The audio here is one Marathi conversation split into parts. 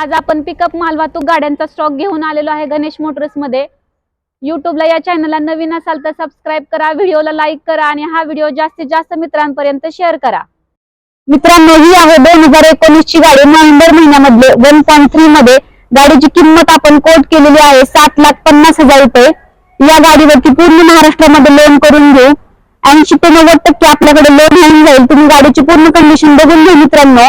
आज आपण पिकअप माल वाहतूक गाड्यांचा स्टॉक घेऊन आलेलो आहे गणेश मोटर्समध्ये. युट्यूबला या चॅनलला नवीन असाल तर सबस्क्राईब करा व्हिडिओला लाईक करा आणि हा व्हिडिओ जास्तीत जास्त मित्रांपर्यंत शेअर करा. मित्रांनो ही आहे दोन हजार एकोणीस ची गाडी. नोव्हेंबर महिन्यामध्ये वन पॉईंट थ्री मध्ये गाडीची किंमत आपण कोट केलेली आहे सात लाख पन्नास हजार रुपये. या गाडीवरती पूर्ण महाराष्ट्रामध्ये लोन करून घेऊ. ऐंशी ते नव्वद टक्के आपल्याकडे लोन होऊन जाईल. तुम्ही गाडीची पूर्ण कंडिशन बघून घ्या मित्रांनो.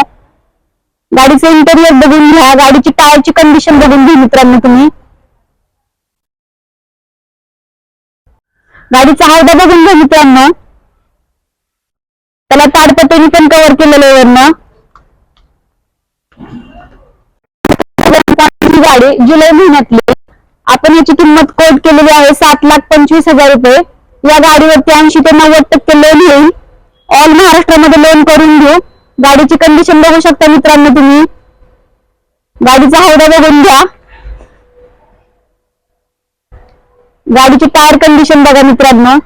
गाडीचं इंटेरियर बघून घ्या. गाडीची टायरची कंडिशन बघून घ्या मित्रांनो तुम्ही. गाडीचा हायदा बघून घ्या मित्रांनो. त्याला ताडपत्रीने पण कव्हर केलेलं आहे वरनं. गाडी जुलै महिन्यातली आपण याची किंमत कोट केलेली आहे सात लाख पंचवीस हजार रुपये. या गाडीवरती ऐंशी ते नव्वद टक्के लोन होईल ऑल महाराष्ट्रामध्ये लोन करून घेऊ. गाडीची कंडिशन बघू शकता मित्रांनो तुम्ही. गाडीचा हौदा बघून घ्या. गाडीची टायर कंडिशन बघा मित्रांनो.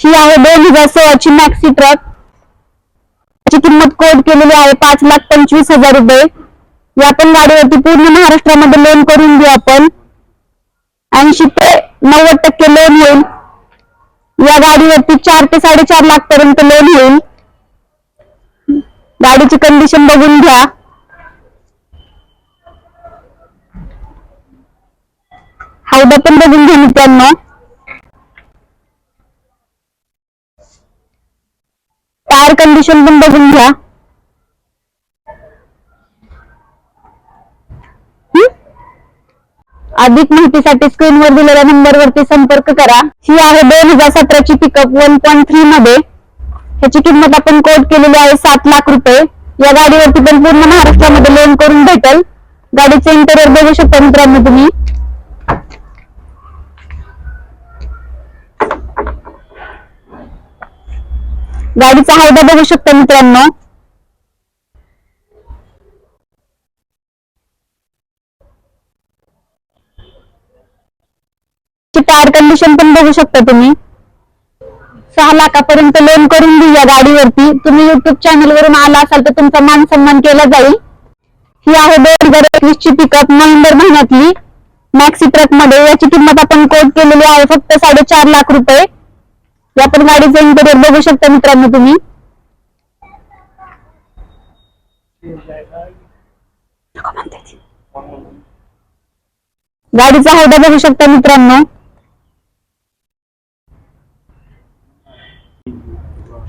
ही आहे दोन हजार सोळाची मॅक्सी ट्रक त्याची किंमत कोट केलेली आहे पाच लाख पंचवीस हजार रुपये. या पण गाडीवरती पूर्ण महाराष्ट्रामध्ये लोन करून घेऊ आपण. ऐंशी ते नव्वद टक्के लोन होईल या गाडीवरती चार ते साडेचार लाख पर्यंत लोन होईल गाडीची कंडिशन बघून घ्या. हौदा पण बघून घ्या मित्रांनो. टायर कंडिशन पण बघून घ्या. अधिक माहितीसाठी स्क्रीनवर दिलेल्या नंबरवरती संपर्क करा. ही आहे दोन हजार सतराची पिकअप वन पॉईंट थ्री मध्ये. ह्याची किंमत आपण कोट केलेली आहे सात लाख रुपये. या गाडीवरती पण पूर्ण महाराष्ट्रामध्ये लोन करून भेटेल. गाडीचे इंटेरियर बघू शकता मित्रांनो तुम्ही. गाडीचा हायदा बघू शकता मित्रांनो. टायर कंडिशन पण बघू शकता तुम्ही. सहा लाखापर्यंत लोन करून देऊ या गाडीवरती. तुम्ही युट्यूब चॅनल वरून आला असाल तर तुमचा मान सन्मान केला जाईल. ही आहे दोन हजार एकवीस ची पिकअप नोव्हेंबर महिन्यातली. मॅक्सी ट्रकमध्ये याची किंमत आपण कोट केलेली आहे फक्त साडेचार लाख रुपये. या पण गाडीचं इंटेरियर बघू शकता मित्रांनो तुम्ही. गाडीचा हायदा बघू शकता मित्रांनो.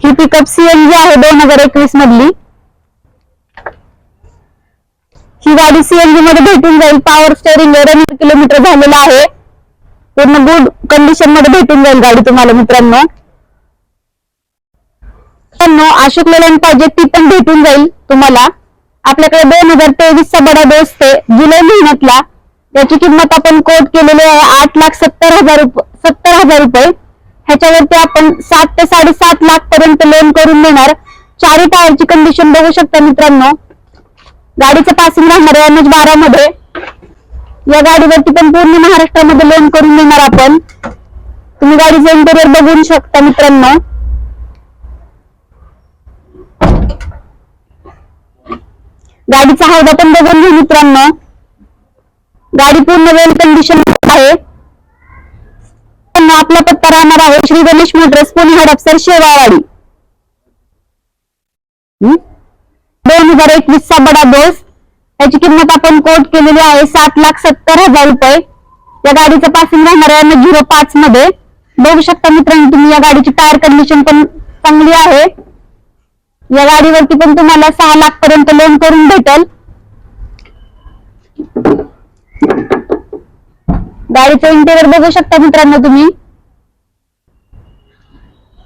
ही पिकअप सीएनजी आहे दोन हजार एकवीस मधली. ही गाडी सीएनजी मध्ये भेटून जाईल. पॉवर स्टेअरिंग रनिंग किलोमीटर झालेला आहे. पूर्ण गुड कंडिशनमध्ये भेटून जाईल गाडी तुम्हाला मित्रांनो. मित्रांनो अशोक लेलॅन पाहिजे ती पण भेटून जाईल तुम्हाला. आपल्याकडे दोन हजार तेवीस चा बडा दोस्त आहे. जुलै महिन्यातला. याची किंमत आपण कोट केलेली आहे आठ लाख सत्तर हजार रुपये सत्तर हजार रुपये. ह्याच्यावरती आपण सात ते साडेसात लाख पर्यंत लोन करून देणार. चारी टायरची कंडिशन बघू शकता मित्रांनो. गाडीचं पासिंग राहणार आहे एम एच बारा मध्ये या गाडीवरती पण पूर्ण महाराष्ट्रामध्ये लोन करून देणार आपण. तुम्ही गाडीचं इंटेरियर बघू शकता मित्रांनो. गाडीचा हौदा पण बघून घेऊ मित्रांनो. गाडी पूर्ण वेल कंडिशन आहे. त्यांना आपला पत्ता राहणार आहे. श्री गणेश मोटर्स पुणे हडपसर शेवावाडी दोन हजार एकवीस चा बडा बस. त्याची किंमत आपण कोट केलेली आहे सात लाख सत्तर हजार रुपये. या गाडीचं पासिंग राहणार आहे झिरो पाच मध्ये. बघू शकता मित्रांनो तुम्ही या गाडीची टायर कंडिशन पण चांगली आहे. या गाडीवरती पण तुम्हाला सहा लाख पर्यंत लोन करून भेटेल. गाडीचं इंटेरियर बघू शकता मित्रांनो तुम्ही.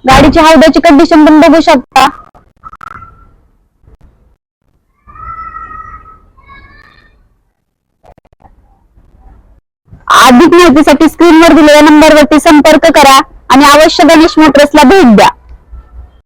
गाडीची हौद्याची कंडिशन पण बघू शकता. अधिक माहितीसाठी स्क्रीनवर दिलेल्या नंबरवरती संपर्क करा आणि अवश्य गणेश मोटर्सला भेट द्या.